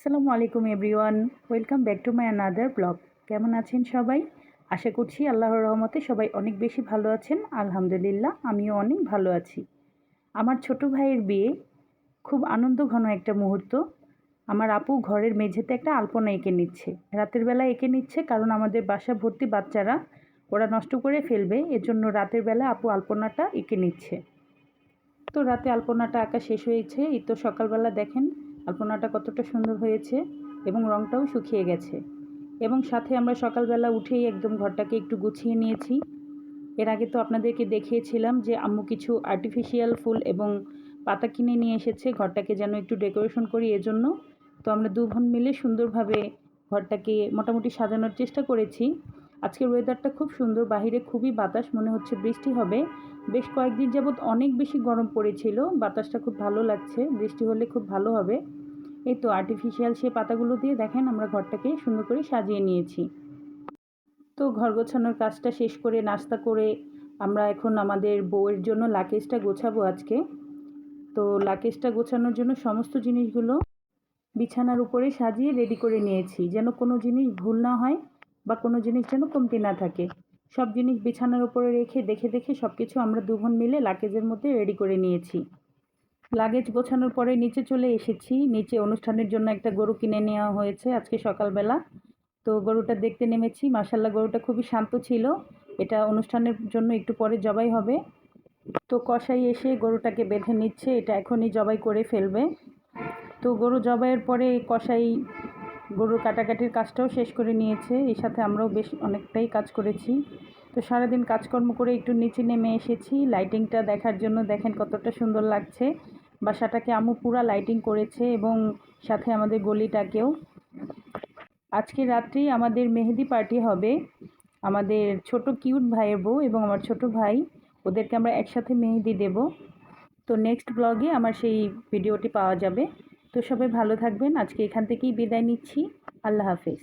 আসসালামু আলাইকুম everyone. Welcome back to my another blog. কেমন আছেন সবাই? আশা করছি আল্লাহর রহমতে সবাই অনেক বেশি ভালো আছেন। আলহামদুলিল্লাহ, আমিও অনেক ভালো আছি। আমার ছোট ভাইয়ের বিয়ে খুব আনন্দ ঘন একটা মুহূর্ত। আমার আপু ঘরের মেঝেতে একটা আলপনা এঁকে নিচ্ছে। রাতের বেলা এঁকে নিচ্ছে কারণ আমাদের বাসা ভর্তি বাচ্চারা, ওরা নষ্ট করে ফেলবে। এজন্য রাতের বেলা আপু আলপনাটা এঁকে নিচ্ছে। তো রাতে আলপনাটা আঁকা শেষ হয়েছে। এই তো সকালবেলা দেখেন আলপনাটা কতটা সুন্দর হয়েছে এবং রঙটাও শুকিয়ে গেছে। এবং সাথে আমরা সকালবেলা উঠেই একদম ঘরটাকে একটু গুছিয়ে নিয়েছি। এর আগে তো আপনাদেরকে দেখিয়েছিলাম যে আম্মু কিছু আর্টিফিশিয়াল ফুল এবং পাতা কিনে নিয়ে এসেছে, ঘরটাকে যেন একটু ডেকোরেশন করি এজন্য। তো আমরা দু বোন মিলে সুন্দরভাবে ঘরটাকে মোটামুটি সাজানোর চেষ্টা করেছি। আজকের ওয়েদারটা খুব সুন্দর, বাহিরে খুবই বাতাস, মনে হচ্ছে বৃষ্টি হবে। বেশ কয়েকদিন যাবৎ অনেক বেশি গরম পড়েছিল, বাতাসটা খুব ভালো লাগছে, বৃষ্টি হলে খুব ভালো হবে। এই তো আর্টিফিশিয়াল সে পাতাগুলো দিয়ে দেখেন, আমরা ঘরটাকে সুন্দর করে সাজিয়ে নিয়েছি। তো ঘর গোছানোর কাজটা শেষ করে, নাস্তা করে আমরা এখন আমাদের বউয়ের জন্য লাকেজটা গোছাবো আজকে। তো লাকেজটা গোছানোর জন্য সমস্ত জিনিসগুলো বিছানার উপরে সাজিয়ে রেডি করে নিয়েছি, যেন কোনো জিনিস ভুল না হয়। বা কোনো জিনিস যেন কমতি না থাকে। সব জিনিস বিছানার উপরে রেখে দেখে দেখে সব কিছু আমরা দুজন মিলে লাগেজের মধ্যে রেডি করে নিয়েছি। লাগেজ গোছানোর পরে নিচে চলে এসেছি। নিচে অনুষ্ঠানের জন্য একটা গরু কিনে নেওয়া হয়েছে আজকে সকালবেলা। তো গরুটা দেখতে নেমেছি। মাসাল্লাহ গরুটা খুবই শান্ত ছিল। এটা অনুষ্ঠানের জন্য একটু পরে জবাই হবে। তো কষাই এসে গরুটাকে বেঁধে নিচ্ছে। এটা এখনই জবাই করে ফেলবে। তো গরু জবাইয়ের পরে কষাই গরুর কাটাকাটির কাজটাও শেষ করে নিয়েছে। এই সাথে আমরাও বেশ অনেকটাই কাজ করেছি। তো সারাদিন কাজকর্ম করে একটু নিচে নেমে এসেছি। লাইটিংটা দেখার জন্য দেখেন কতটা সুন্দর লাগছে। বাসাটাকে আমু পুরা লাইটিং করেছে এবং সাথে আমাদের গলিটাকেও। আজকে রাত্রি আমাদের মেহেদি পার্টি হবে। আমাদের ছোট কিউট ভাইয়ের বউ এবং আমার ছোট ভাই, ওদেরকে আমরা একসাথে মেহেদি দেব। তো নেক্সট ব্লগে আমার সেই ভিডিওটি পাওয়া যাবে। তো সবাই ভালো থাকবেন। আজকে এখান থেকেই বিদায় নিচ্ছি। আল্লাহ হাফেজ।